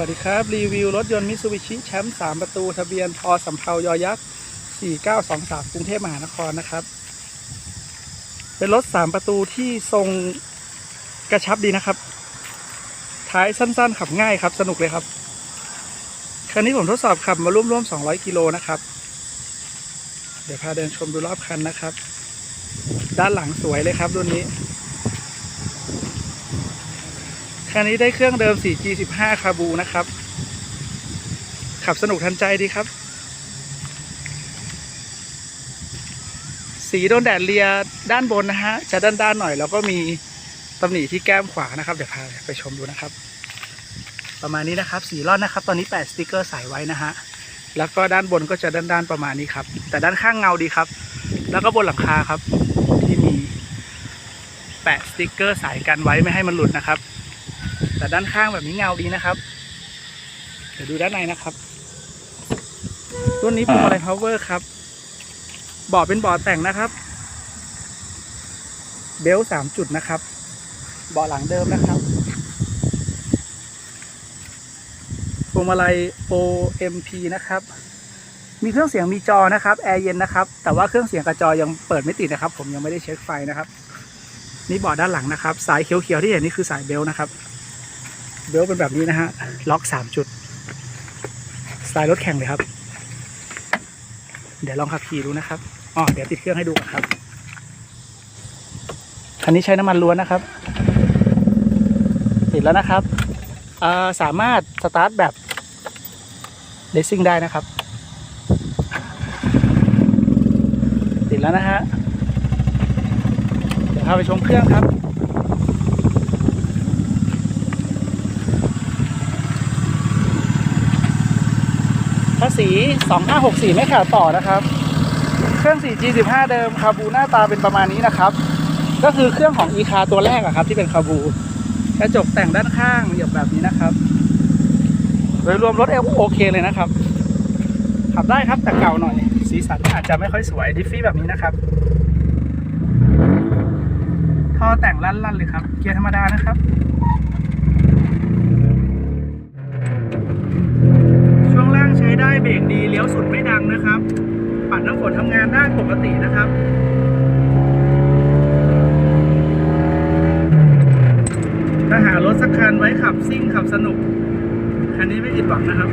วัสดีครับ รีวิวรถยนต์มิ t ซูบิชิแชมป์3ประตูทะเบียนพอสำเภายอยักษ์4923กรุงเทพมหานครนะครับ เป็นรถ3ประตูที่ทรงกระชับดีนะครับ ท้ายสั้นๆ ขับง่ายครับ สนุกเลยครับ คันนี้ผมทดสอบขับมาร่วมๆ200กิโลนะครับ เดี๋ยวพาเดินชมดูรอบคันนะครับ ด้านหลังสวยเลยครับรุ่นนี้ คันนี้ได้เครื่องเดิม 4G15 คาบูนะครับ ขับสนุกทันใจดีครับ สีโดนแดดเลียด้านบนนะฮะ จะด้านๆหน่อย แล้วก็มีตำหนิที่แก้มขวานะครับ เดี๋ยวพาไปชมดูนะครับ ประมาณนี้นะครับ สีรอนนะครับ ตอนนี้แปะสติกเกอร์ใส่ไว้นะฮะ แล้วก็ด้านบนก็จะด้านๆประมาณนี้ครับ แต่ด้านข้างเงาดีครับ แล้วก็บนหลังคาครับ ที่มีแปะสติกเกอร์ใส่กันไว้ไม่ให้มันหลุดนะครับ แต่ด้านข้างแบบนี้เงาดีนะครับ เดี๋ยวดูด้านในนะครับ รุ่นนี้เป็นอะไรพาวเวอร์ครับเบาะเป็นเบาะแต่งนะครับ เบลสามจุดนะครับเบาะหลังเดิมนะครับพวงมาลัย OMP นะครับ มีเครื่องเสียงมีจอนะครับ แอร์เย็นนะครับ แต่ว่าเครื่องเสียงกระจอยังเปิดไม่ติดนะครับ ผมยังไม่ได้เช็คไฟนะครับ นี่เบาะด้านหลังนะครับ สายเขียวๆที่เห็นนี่คือสายเบลนะครับ เบลเป็นแบบนี้นะฮะ ล็อกสามจุด สไตล์รถแข่งเลยครับ เดี๋ยวลองขับขี่ดูนะครับอ๋อเดี๋ยวติดเครื่องให้ดูครับ คันนี้ใช้น้ำมันล้วนนะครับ ติดแล้วนะครับาสามารถสตาร์ทแบบเลสซิ่งได้นะครับ ติดแล้วนะฮะ เดี๋ยวพาไปชมเครื่องครับ ภาษี2564 ไม่ขาดต่อนะครับ เครื่อง 4G15 เดิมคาบูหน้าตาเป็นประมาณนี้นะครับ ก็คือเครื่องของ e ีคาตัวแรกอะครับ ที่เป็นคาบูกระจกแต่งด้านข้างเหยียบแบบนี้นะครับ โดยรวมรถเอโอเคเลยนะครับ ขับได้ครับแต่เก่าหน่อย สีสันอาจจะไม่ค่อยสวยดิฟฟี่แบบนี้นะครับท่อแต่งลั่นๆเลยครับ เกียร์ธรรมดานะครับ ช่วงล่างใช้ ได้เบรกดีเลี้ยวสุดไม่ดังนะครับ ปัดน้ำฝนทำงานได้ปกตินะครับถ้าหารถสักคันไว้ขับซิ่งขับสนุก คันนี้ไม่ผิดหวังนะครับ